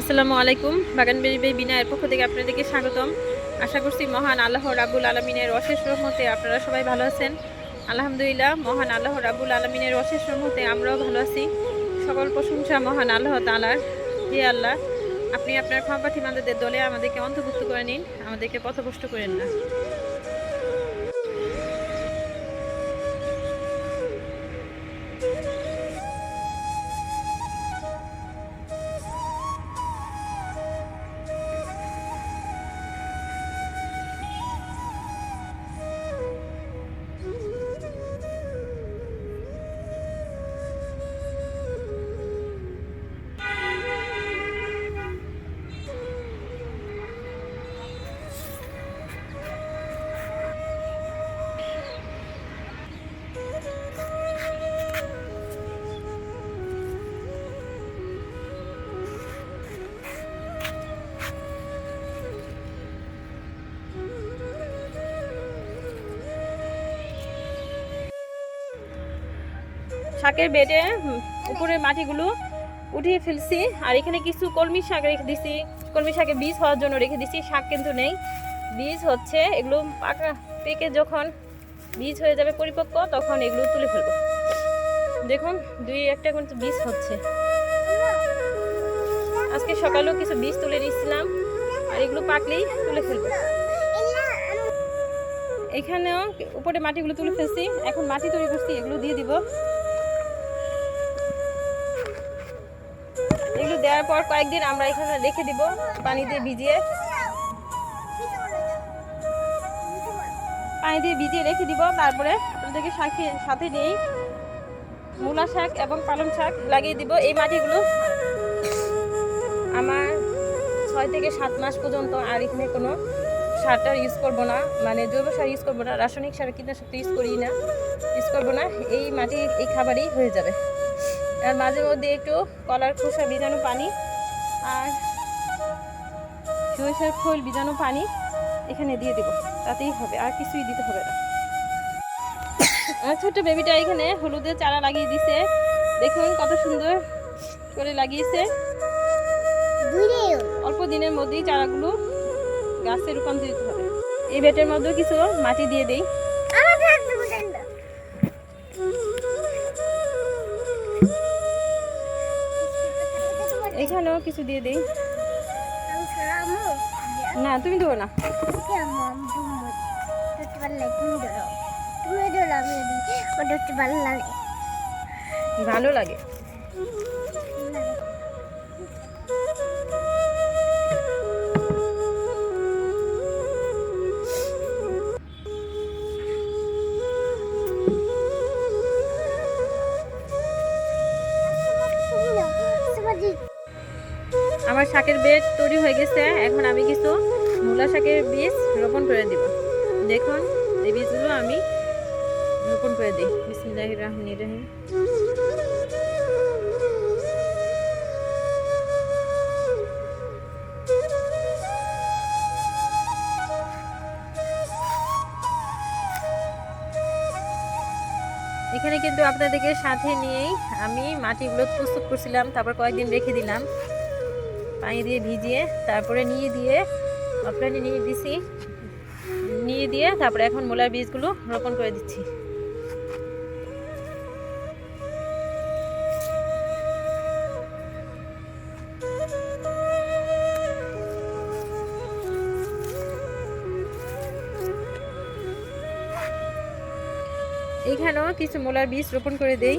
আসসালামু আলাইকুম। বাগান বেরিবে বিনায়ের পক্ষ থেকে আপনাদেরকে স্বাগতম। আশা করছি মহান আল্লাহ রাবুল আলমিনের অশেষ রহমতে আপনারা সবাই ভালো আছেন। আলহামদুলিল্লাহ, মহান আল্লাহ রাবুল আলমিনের অশেষ রহমতে আমরাও ভালো আছি। সকল প্রশংসা মহান আল্লাহ তালার হে আল্লাহ, আপনি আপনার ক্ষমাপাঠী বান্ধবদের দলে আমাদেরকে অন্তর্ভুক্ত করে নিন। আমাদেরকে পথভ্রষ্ট করেন না। শাকের বেডে হুম, উপরে মাটিগুলো উঠিয়ে ফেলছি। আর এখানে কিছু কলমি শাক রেখে দিছি। কলমি শাকের বীজ হওয়ার জন্য রেখে দিছি শাক কিন্তু নেই। বীজ হচ্ছে এগুলো পাকা পেকে যখন বীজ হয়ে যাবে পরিপক্ক তখন এগুলো তুলে ফেলব। দেখুন দুই একটা কিন্তু বীজ হচ্ছে। আজকে সকালেও কিছু বীজ তুলে নিয়েছিলাম আর এগুলো পাকলেই তুলে ফেলব। এখানেও উপরে মাটিগুলো তুলে ফেলছি এখন মাটি তৈরি করছি এগুলো দিয়ে দিব। দেওয়ার পর কয়েকদিন আমরা এখানে রেখে দিব পানি দিয়ে ভিজিয়ে। পানি দিয়ে ভিজিয়ে রেখে দিব, তারপরে আপনাদেরকে শাকে সাথে নিয়েই মূলা শাক এবং পালং শাক লাগিয়ে দিব। এই মাটিগুলো আমার ছয় থেকে সাত মাস পর্যন্ত আর এখানে কোনো সারটা ইউজ করব না। মানে জৈব সার ইউজ করব না, রাসায়নিক সার কীটনাশক ইউজ করি না। ইউজ করব না, এই মাটি এই খাবারই হয়ে যাবে। আর মাঝে মধ্যে একটু কলার খোসা ভিজানো পানি আর সরিষার খোল ভিজানো পানি এখানে দিয়ে দেবো। তাতেই হবে, আর কিছুই দিতে হবে না। আমার ছোট্ট বেবিটা এখানে হলুদের চারা লাগিয়ে দিছে। দেখুন কত সুন্দর করে লাগিয়েছে। অল্প দিনের মধ্যেই চারাগুলো গাছে রূপান্তরিত হবে। এই বেটের মধ্যেও কিছু মাটি দিয়ে দেই। এখানেও কিছু দিয়ে দেই? না তুমি দেবো না। ভালো লাগে। আমার শাকের বেড তৈরি হয়ে গেছে। এখন আমি কিছু মূলা শাকের বীজ রোপণ করে দিব। দেখুন, এই বীজগুলো আমি রোপণ করে দিই। বিসমিল্লাহ রহমান রহিম। এখানে কিন্তু আপনাদেরকে সাথে নিয়েই আমি মাটিগুলো প্রস্তুত করছিলাম, তারপর কয়েকদিন রেখে দিলাম। পানি দিয়ে ভিজিয়ে তারপরে নিয়ে দিয়ে অফলাইনে নিয়ে দিছি। নিয়ে দিয়ে তারপরে এখন মূলার বীজগুলো রোপণ করে দিচ্ছি। এখানেও কিছু মূলার বীজ রোপণ করে দেই।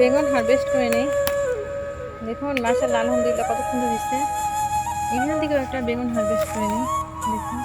বেগুন হারভেস্ট করে নেই। দেখুন মাসাল আলহামদুলিল্লাহ, কত সুন্দর দিচ্ছে এখান থেকেও একটা বেগুন হারভেস্ট করে নিই। দেখুন।